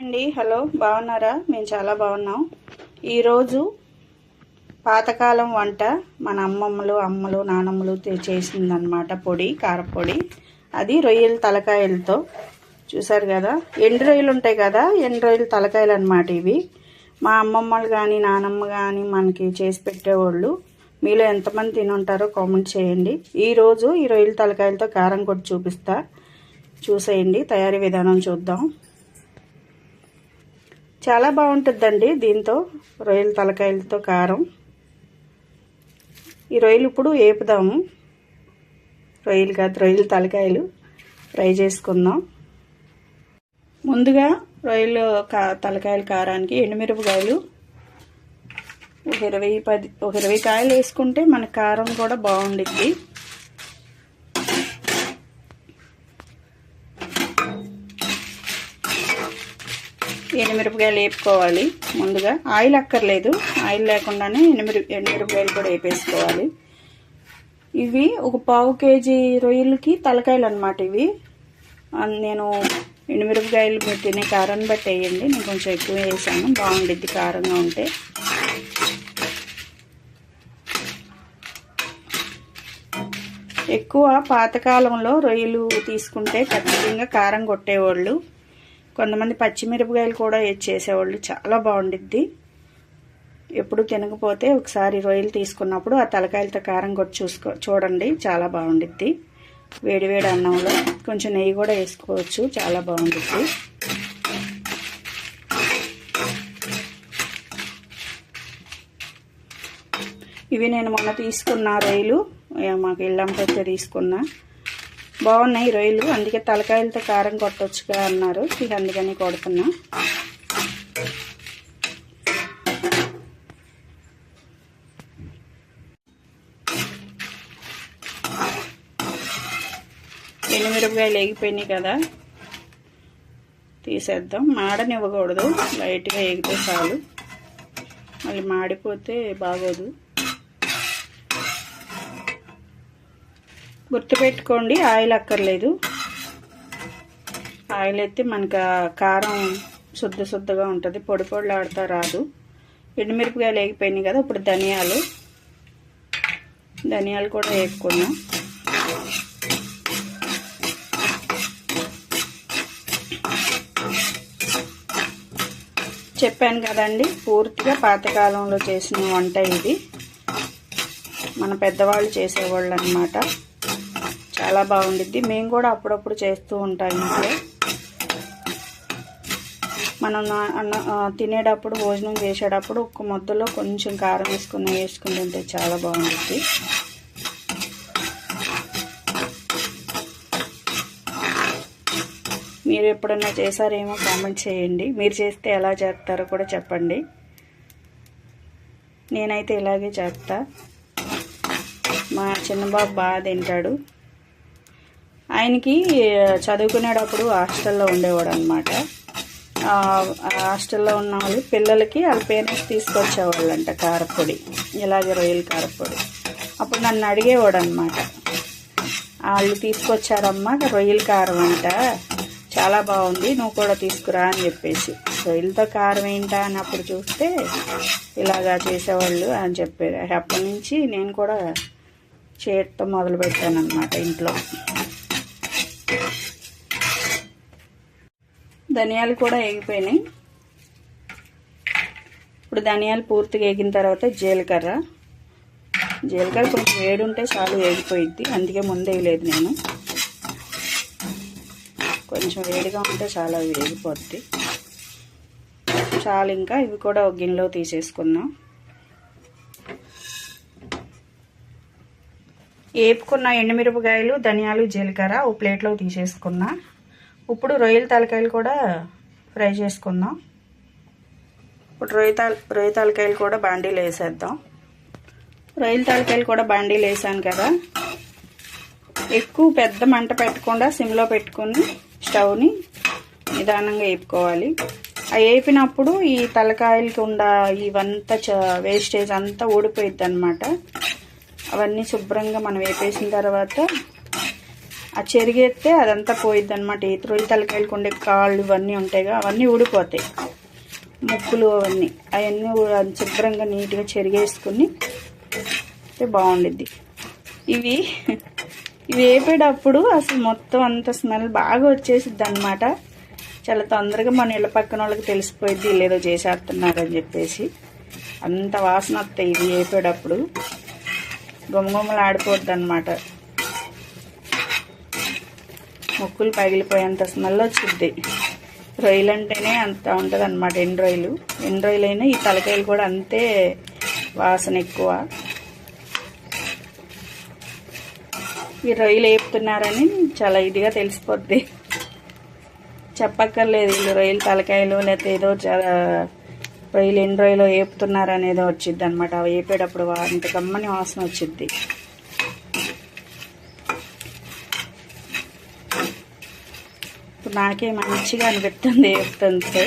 అండి హలో బాగున్నారా? మేము చాలా బాగున్నాం. ఈరోజు పాతకాలం వంట మన అమ్మమ్మలు అమ్మలు నానమ్మలు చేసిందనమాట పొడి కారపొడి అది రొయ్యల తలకాయలతో. చూసారు కదా? ఎండు రొయ్యలు ఉంటాయి కదా? ఎండు రొయ్యల తలకాయలు అనమాట ఇవి. మా అమ్మమ్మలు కానీ నానమ్మ కానీ మనకి చేసి పెట్టేవాళ్ళు. మీలో ఎంతమంది తినుంటారో కామెంట్ చేయండి. ఈరోజు ఈ రొయ్యల తలకాయలతో కారం కొట్టి చూపిస్తా. చూసేయండి తయారీ విధానం చూద్దాం. చాలా బాగుంటుందండి దీంతో రొయ్యల తలకాయలతో కారం. ఈ రొయ్యలు ఇప్పుడు వేపుదాము రొయ్యలు కాదు రొయ్యల తలకాయలు ఫ్రై చేసుకుందాం. ముందుగా రొయ్యలు కా తలకాయల కారానికి ఎండుమిరపకాయలు. ఒక ఇరవై పది ఒక ఇరవై కాయలు వేసుకుంటే మన కారం కూడా బాగుండిద్ది. ఎనిమిరపకాయలు వేపుకోవాలి ముందుగా. ఆయిల్ అక్కర్లేదు. ఆయిల్ లేకుండానే ఎనిమిరి ఎనిమిరపకాయలు కూడా వేపేసుకోవాలి. ఇవి ఒక పావు కేజీ రొయ్యలకి తలకాయలు అనమాట ఇవి. నేను ఎండుమిరపకాయలు మీరు తినే కారాన్ని బట్టి వేయండి. నేను కొంచెం ఎక్కువ వేసాను. బాగుండిద్ది కారంగా ఉంటే. ఎక్కువ పాతకాలంలో రొయ్యలు తీసుకుంటే ఖచ్చితంగా కారం కొట్టేవాళ్ళు. కొంతమంది పచ్చిమిరపకాయలు కూడా చేసేవాళ్ళు చాలా బాగుండిద్ది. ఎప్పుడు తినకపోతే ఒకసారి రొయ్యలు తీసుకున్నప్పుడు ఆ తలకాయలతో కారం కూడా చూసుకో చూడండి చాలా బాగుండిద్ది. వేడివేడి అన్నంలో కొంచెం నెయ్యి కూడా వేసుకోవచ్చు చాలా బాగుండిద్ది. ఇవి నేను మొన్న తీసుకున్న రొయ్యలు మాకు ఇళ్ళంపైతే తీసుకున్నా. బాగున్నాయి రొయ్యలు. అందుకే తలకాయలతో కారం కొట్టొచ్చుగా అన్నారు. ఇక అందుకని కొడుతున్నా. ఎండుమిరపకాయలు వేగిపోయినాయి కదా. తీసేద్దాం. మాడనివ్వకూడదు. లైట్గా వేగితే చాలు. మళ్ళీ మాడిపోతే బాగోదు. గుర్తుపెట్టుకోండి ఆయిల్ అక్కర్లేదు. ఆయిల్ అయితే మనకు కారం శుద్ధ శుద్ధగా ఉంటుంది. పొడి పొడిలాడుతా రాదు. ఎండుమిరపకాయలు వేగిపోయినాయి కదా ఇప్పుడు ధనియాలు. ధనియాలు కూడా వేసుకున్నాం చెప్పాను కదండి పూర్తిగా పాతకాలంలో చేసిన వంట ఇది. మన పెద్దవాళ్ళు చేసేవాళ్ళు అనమాట చాలా బాగుండిద్ది. మేము కూడా అప్పుడప్పుడు చేస్తూ ఉంటాం ఇంట్లో. మనం అన్న తినేటప్పుడు భోజనం చేసేటప్పుడు ఒక్క మొద్దలో కొంచెం కారం వేసుకుని వేసుకుని తింటే చాలా బాగుంటుంది మీరు ఎప్పుడన్నా చేశారేమో కామెంట్ చేయండి. మీరు చేస్తే ఎలా చేస్తారో కూడా చెప్పండి. నేనైతే ఇలాగే చేస్తా. మా చిన్నబాబు బాగా తింటాడు. ఆయనకి చదువుకునేటప్పుడు హాస్టల్లో ఉండేవాడు అనమాట హాస్టల్లో ఉన్న వాళ్ళు పిల్లలకి వాళ్ళ పేరెంట్స్ తీసుకొచ్చేవాళ్ళంట కారపొడి ఇలాగే రొయ్యల కారపొడి. అప్పుడు నన్ను అడిగేవాడు అనమాట వాళ్ళు తీసుకొచ్చారమ్మా రొయ్యల కారం అంట చాలా బాగుంది నువ్వు కూడా తీసుకురా అని చెప్పేసి. రొయ్యలతో కారం ఏంటా? అని అప్పుడు చూస్తే ఇలాగా చేసేవాళ్ళు అని చెప్పారు అప్పటి నుంచి నేను కూడా చేయటం మొదలు అనమాట ఇంట్లో. ధనియాలు కూడా వేగిపోయినాయి. ఇప్పుడు ధనియాలు పూర్తిగా వేగిన తర్వాత జీలకర్ర. జీలకర్ర కొంచెం వేడి ఉంటే చాలు వేగిపోయిద్ది. అందుకే ముందే వేయలేదు నేను. కొంచెం వేడిగా ఉంటే చాలా వేగిపోద్ది. చాలు ఇంకా ఇవి కూడా ఒక గిన్నెలో తీసేసుకుందాం. వేపుకున్న ఎండుమిరపకాయలు ధనియాలు జీలకర్ర ఓ ప్లేట్లో తీసేసుకున్నా ఇప్పుడు రొయ్యల తలకాయలు కూడా ఫ్రై చేసుకుందాం. ఇప్పుడు రొయ్య తల రొయ్య తలకాయలు కూడా బాండీలు వేసేద్దాం. రొయ్యల తలకాయలు కూడా బాండీలు వేసాను కదా. ఎక్కువ పెద్ద మంట పెట్టకుండా సిమ్లో పెట్టుకుని స్టవ్ని నిదానంగా వేపుకోవాలి. అవి వేపినప్పుడు ఈ తలకాయలకి ఉండ ఇవంతా చ వేస్టేజ్ అంతా ఊడిపోయిద్ది అనమాట అవన్నీ శుభ్రంగా మనం వేపేసిన తర్వాత ఆ చెరిగేస్తే అదంతా పోయిద్ది అనమాట ఈ రొయ్యి తలకాయలకు ఉండే కాళ్ళు ఇవన్నీ ఉంటాయిగా అవన్నీ ఊడిపోతాయి. ముక్కులు అవన్నీ. అవన్నీ శుభ్రంగా నీట్గా చెరిగేసుకుని బాగుండిద్ది. ఇవి ఇవి వేపేటప్పుడు అసలు మొత్తం అంత స్మెల్ బాగా వచ్చేసిద్ది అనమాట చాలా తొందరగా మన ఇళ్ళ పక్కన వాళ్ళకి తెలిసిపోయిద్ది లేదో చేసేస్తున్నారని చెప్పేసి. అంత వాసన వస్తాయి ఇవి వేపేటప్పుడు. గుమగుమలు ఆడిపోద్ది అనమాట ముక్కులు పగిలిపోయేంత స్మెల్ వచ్చింది రొయ్యలు అంటేనే అంత ఉంటుంది అనమాట ఎండు రొయ్యలు. ఎండు రొయ్యలైనా ఈ తలకాయలు కూడా అంతే వాసన ఎక్కువ. ఈ రొయ్యలు వేపుతున్నారని చాలా ఇదిగా తెలిసిపోద్ది. చెప్పక్కర్లేదు వీళ్ళు రొయ్యలు తలకాయలు లేకపోతే ఏదో చాలా రొయ్యలు ఎండు రొయ్యలు వేపుతున్నారనేదో వచ్చింది అనమాట అవి వేపేటప్పుడు అంత కమ్మని వాసన వచ్చింది ఇప్పుడు నాకే మంచిగా అనిపిస్తుంది వేస్తుంటే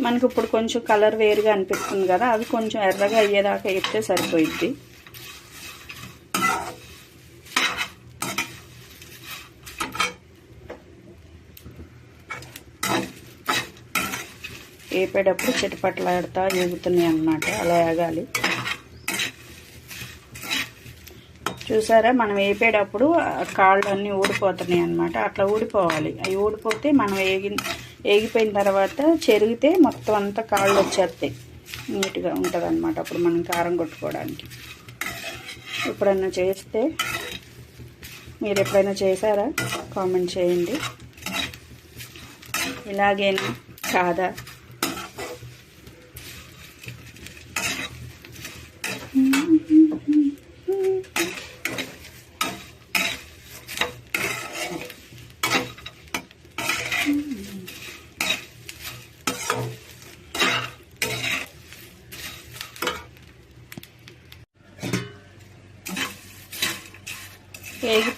మనకి ఇప్పుడు కొంచెం కలర్ వేరుగా అనిపిస్తుంది కదా అది కొంచెం ఎర్రగా అయ్యేదాకా వేస్తే సరిపోయిద్ది. వేపేటప్పుడు చిటపట్లాడుతూ ఎగుతున్నాయి అన్నమాట అలా ఏగాలి చూసారా? మనం వేపేటప్పుడు కాళ్ళు అన్నీ ఊడిపోతున్నాయి అన్నమాట. అట్లా ఊడిపోవాలి. అవి ఊడిపోతే మనం వేగి వేగిపోయిన తర్వాత చెరిగితే మొత్తం అంతా కాళ్ళు వచ్చేస్తాయి. నీట్గా ఉంటుంది అనమాట అప్పుడు మనం కారం కొట్టుకోవడానికి. ఎప్పుడన్నా చేస్తే మీరు ఎప్పుడైనా చేశారా? కామెంట్ చేయండి. ఇలాగేనా? కాదా?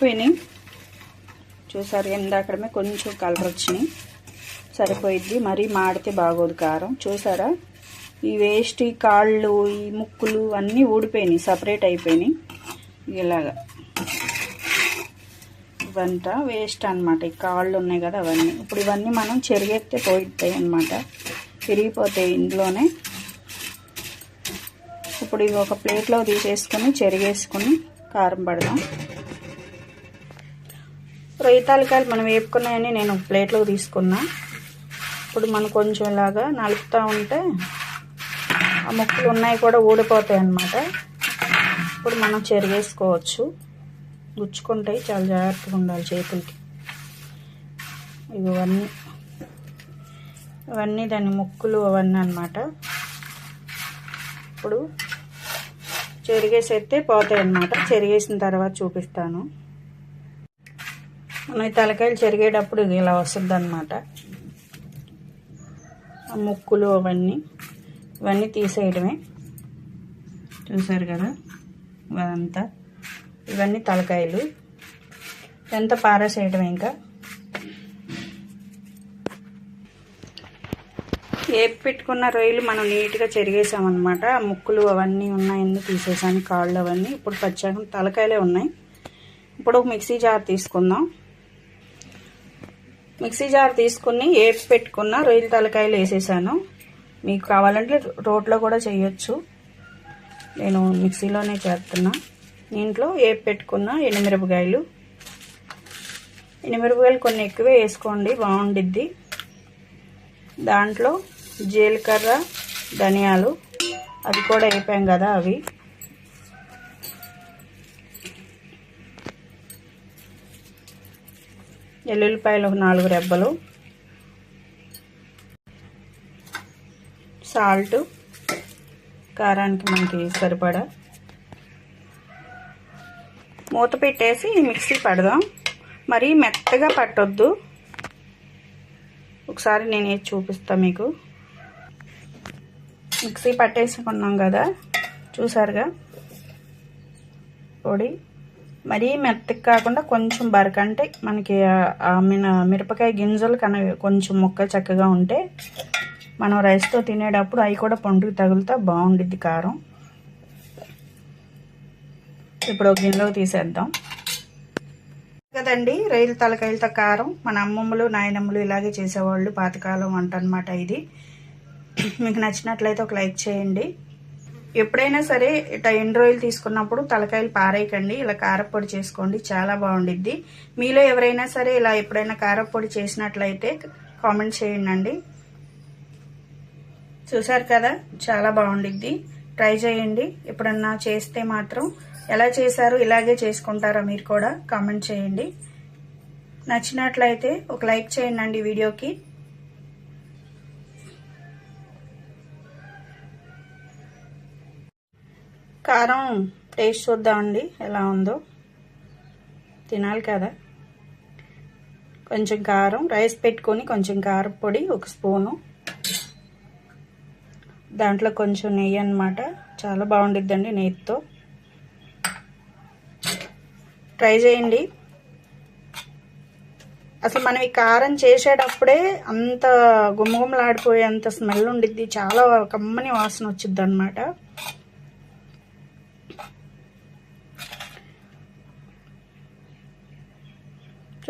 సరిపోయినాయి. చూసారు ఎందాకడమే కొంచెం కలర్ వచ్చినాయి. సరిపోయిద్ది. మరీ మాడితే బాగోదు కారం. చూసారా? ఈ వేస్ట్ ఈ కాళ్ళు ఈ ముక్కులు అన్నీ ఊడిపోయినాయి. సపరేట్ అయిపోయినాయి. ఇలాగా. ఇవంతా వేస్ట్ అన్నమాట. ఈ కాళ్ళు ఉన్నాయి కదా అవన్నీ. ఇప్పుడు ఇవన్నీ మనం చెరిగెత్తే పోయిస్తాయి అన్నమాట. విరిగిపోతాయి ఇందులోనే ఇప్పుడు ఇవి ఒక ప్లేట్లో తీసేసుకొని చెరిగేసుకొని కారం పడదాం. రొయ్య తాలికాయలు మనం వేపుకున్నాయని నేను ప్లేట్లో తీసుకున్నా. ఇప్పుడు మనం కొంచెం ఇలాగా నలుపుతూ ఉంటే ఆ ముక్కలు ఉన్నాయి కూడా ఊడిపోతాయి అన్నమాట. ఇప్పుడు మనం చెరిగేసుకోవచ్చు. గుచ్చుకుంటాయి చాలా జాగ్రత్తగా ఉండాలి చేతులకి. ఇవన్నీ ఇవన్నీ దాని ముక్కులు అవన్నీ అన్నమాట. ఇప్పుడు చెరిగేసేస్తే పోతాయి అన్నమాట. చెరిగేసిన తర్వాత చూపిస్తాను. మనం ఈ తలకాయలు చెరిగేటప్పుడు ఇది ఇలా వస్తుంది అనమాట ముక్కులు అవన్నీ ఇవన్నీ తీసేయడమే. చూసారు కదా? ఇదంతా ఇవన్నీ తలకాయలు. ఎంత పారేసేయడమే ఇంకా. ఏపి పెట్టుకున్న రొయ్యలు మనం నీట్గా చెరిగేసామన్నమాట. ఆ ముక్కులు అవన్నీ ఉన్నాయన్నీ తీసేసాను కాళ్ళు అవన్నీ. ఇప్పుడు పచ్చాక తలకాయలే ఉన్నాయి. ఇప్పుడు ఒక మిక్సీ జార్ తీసుకుందాం. మిక్సీ జార్ తీసుకుని ఏపి పెట్టుకున్న రొయ్యల తలకాయలు వేసేసాను. మీకు కావాలంటే రోట్లో కూడా చేయొచ్చు. నేను మిక్సీలోనే చేస్తున్నా. ఇంట్లో ఏపి పెట్టుకున్న ఎండుమిరపకాయలు ఎండుమిరపకాయలు కొన్ని ఎక్కువే వేసుకోండి బాగుండిద్ది. దాంట్లో జీలకర్ర ధనియాలు అది కూడా వేపాం కదా అవి. ఎల్లుల్లిపాయలు ఒక నాలుగు రెబ్బలు. సాల్ట్. కారానికి మనకి సరిపడా. మూత పెట్టేసి మిక్సీ పడదాం. మరీ మెత్తగా పట్టొద్దు. ఒకసారి నేను చూపిస్తా మీకు. మిక్సీ పట్టేసుకున్నాం కదా చూసారుగా? పొడి. మరీ మెత్తగా కాకుండా కొంచెం బరకంటే మనకి ఆ మిన మిరపకాయ గింజలు కన కొంచెం ముక్క చక్కగా ఉంటే మనం రైస్తో తినేటప్పుడు అవి కూడా పండుగ తగులుతా బాగుండిద్ది కారం. ఇప్పుడు ఒక గిన్నెలోకి తీసేద్దాం. కదండి రైలు తలకాయలతో కారం. మన అమ్మమ్మలు నాయనమ్మలు ఇలాగే చేసేవాళ్ళు పాతకాలం వంట అనమాట ఇది. మీకు నచ్చినట్లయితే ఒక లైక్ చేయండి. ఎప్పుడైనా సరే ఇట్లా ఎండ్రాయిల్ తీసుకున్నప్పుడు తలకాయలు పారేయకండి ఇలా కారపొడి చేసుకోండి చాలా బాగుండిద్ది. మీలో ఎవరైనా సరే ఇలా ఎప్పుడైనా కారపొడి చేసినట్లయితే కామెంట్ చేయండి చూసారు కదా చాలా బాగుండిద్ది. ట్రై చేయండి. ఎప్పుడన్నా చేస్తే మాత్రం ఎలా చేశారు ఇలాగే చేసుకుంటారా మీరు కూడా కామెంట్ చేయండి. నచ్చినట్లయితే ఒక లైక్ చేయండి వీడియోకి. కారం టేస్ట్ చూద్దామండి ఎలా ఉందో. తినాలి కదా. కొంచెం కారం రైస్ పెట్టుకొని కొంచెం కారం పొడి ఒక స్పూను. దాంట్లో కొంచెం నెయ్యి అనమాట చాలా బాగుండిద్దండి నెయ్యితో. ట్రై చేయండి. అసలు మనం ఈ కారం చేసేటప్పుడే అంత గుమ్మగుమ్మలాడిపోయే అంత స్మెల్ ఉండిద్ది. చాలా కమ్మని వాసన వచ్చిద్ది అనమాట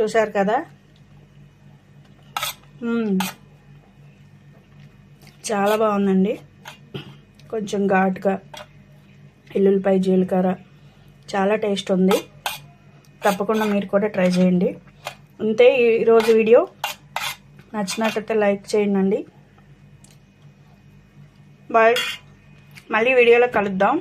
చూశారు కదా? చాలా బాగుందండి. కొంచెం ఘాటుగా ఎల్లుల్లిపాయ జీలకర్ర. చాలా టేస్ట్ ఉంది. తప్పకుండా మీరు కూడా ట్రై చేయండి. అంతే ఈరోజు వీడియో. నచ్చినట్టయితే లైక్ చేయండి బాయ్. మళ్ళీ వీడియోలో కలుద్దాం.